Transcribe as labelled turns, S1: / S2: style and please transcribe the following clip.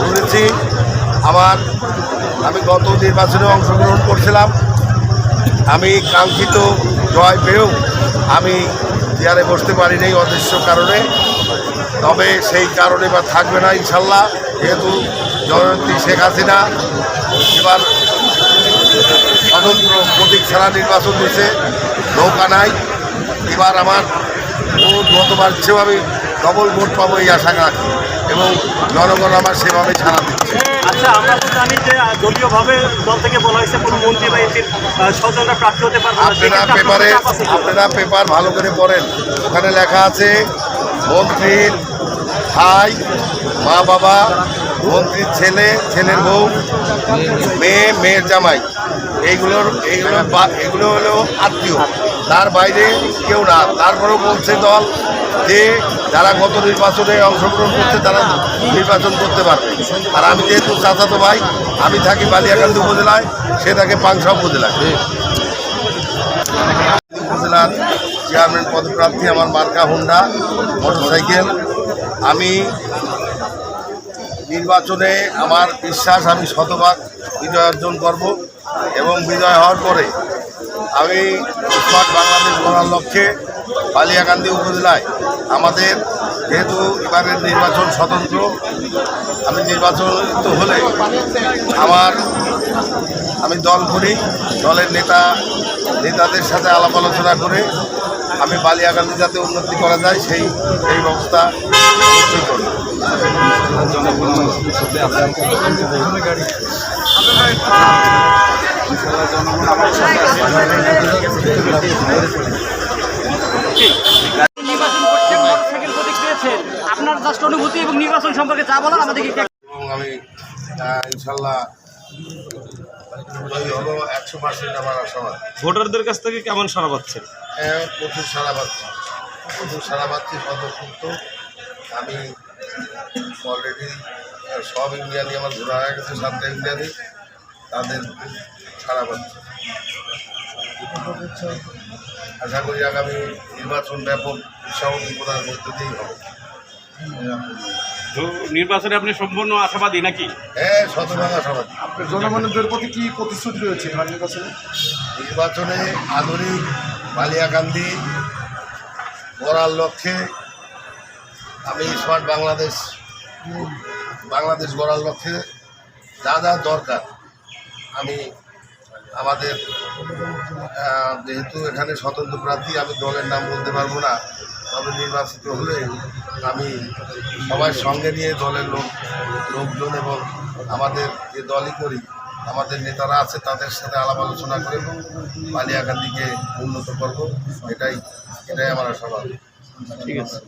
S1: ঘুরেছি আমার, আমি গত নির্বাচনে অংশগ্রহণ করছিলাম। আমি কাঙ্ক্ষিত জয় পেয়েও আমি চেয়ারে বসতে পারি নাই অদৃশ্য কারণে। তবে সেই কারণে বা থাকবে না ইনশাল্লাহ, যেহেতু জননেত্রী শেখ হাসিনা এবার স্বতন্ত্র প্রতীক ছাড়া নির্বাচন দিয়েছে, নৌকা নাই। এবার আমার গতবার চেয়েও আমি ডবল ভোট পাবো এই আশা রাখি এবং জনগণ আমার সেভাবে ছাড়া দিচ্ছে।
S2: আচ্ছা আমরা তো জানি যে দলীয়ভাবে দল থেকে বলা হয়েছে কোনো মন্ত্রী বা এমপির স্বজনরা প্রার্থী হতে পারবে না
S1: আপনারা পেপারে? আপনারা পেপার ভালো করে পড়েন। ওখানে লেখা আছে মন্ত্রীর ভাই মা বাবা মন্ত্রীর ছেলে ছেলের বউ মেয়ে মেয়ের জামাই। এইগুলোর এইগুলো এগুলো হলো আত্মীয়। তার বাইরে কেউ না। তারপরেও বলছে দল যে যারা গত নির্বাচনে অংশগ্রহণ করছে, তারা নির্বাচন করতে পারবে। আর আমি যেহেতু চাচাতো ভাই, আমি থাকি বালিয়াকান্দি উপজেলায়, সে থাকে পাংশা উপজেলায়। উপজেলার চেয়ারম্যান পদপ্রার্থী আমার মার্কা হুন্ডা, মোটরসাইকেল। আমি নির্বাচনে আমার বিশ্বাস, আমি শতভাগ বিজয় অর্জন করব এবং বিজয় হওয়ার পরে আমি স্মার্ট বাংলাদেশ গড়ার লক্ষ্যে বালিয়াকান্দি উপজেলায় আমাদের যেহেতু এবারের নির্বাচন স্বতন্ত্র, আমি নির্বাচিত হলে আমার, আমি দল করি, দলের নেতা, নেতাদের সাথে আলাপ আলোচনা করে আমি বালিয়াকান্দি যাতে উন্নতি করা যায়, সেই সেই ব্যবস্থা
S2: আপনার জাস্ট অনুভূতি এবং নির্বাচন সম্পর্কে যা বলার আমাদেরকে একটু
S1: এবং আমি ইনশাল্লাহ হলো একশো পার্সেন্ট আমার আশাবাদ
S3: ভোটারদের কাছ থেকে কেমন সারা পাচ্ছেন?
S1: হ্যাঁ প্রচুর সারা পাচ্ছি। প্রচুর সারা পাচ্ছি স্বতঃস্ফূর্ত আমি অলরেডি সব ইন্ডিয়ানই আমার ঘোরা হয়ে গেছে সাতটা ইন্ডিয়ানই তাদের সারা পাচ্ছি আশা করি আগামী নির্বাচন ব্যাপক উৎসাহ বিপদার মধ্য দিয়েই হবে।
S3: নির্বাচনে আপনি সম্পূর্ণ আশাবাদী নাকি?
S1: হ্যাঁ শতভাগ আশাবাদী।
S4: জনগণের প্রতি কি প্রতিশ্রুতি রয়েছে এবার নির্বাচনে?
S1: নির্বাচনে আধুনিক বালিয়াকান্দি গড়ার লক্ষ্যে আমি স্মার্ট বাংলাদেশ বাংলাদেশ গড়ার লক্ষ্যে যা যা দরকার আমি আমাদের যেহেতু এখানে স্বতন্ত্র প্রার্থী, আমি দলের নাম বলতে পারব না, তবে নির্বাচিত হলে আমি সবাই সঙ্গে নিয়ে দলের লোক, লোকজন এবং আমাদের যে দলই করি, আমাদের নেতারা আছে, তাদের সাথে আলাপ আলোচনা করে বালিয়াকান্দিকে উন্নত করব, এটাই এটাই আমার আশাবাদ।
S3: ঠিক আছে।